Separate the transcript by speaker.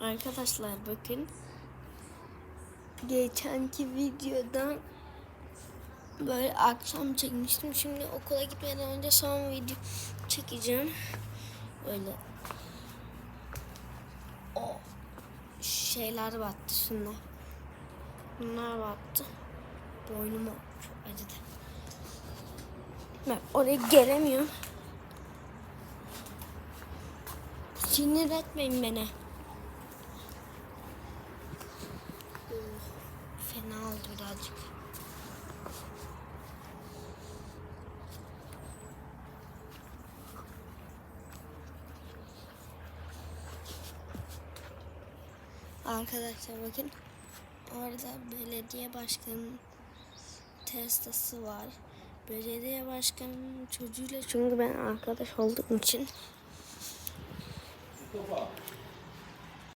Speaker 1: Arkadaşlar bakın. Geçenki videoda böyle akşam çekmiştim. Şimdi okula gitmeden önce son video çekeceğim. Böyle o şeyler battı şunlar. Bunlar battı. Boynuma çok acıdı. Ben oraya gelemiyorum. Sinir etmeyin beni. Oldu birazcık. Arkadaşlar bakın. Orada belediye başkanının testası var. Belediye başkanının çocuğuyla çünkü ben arkadaş olduğum için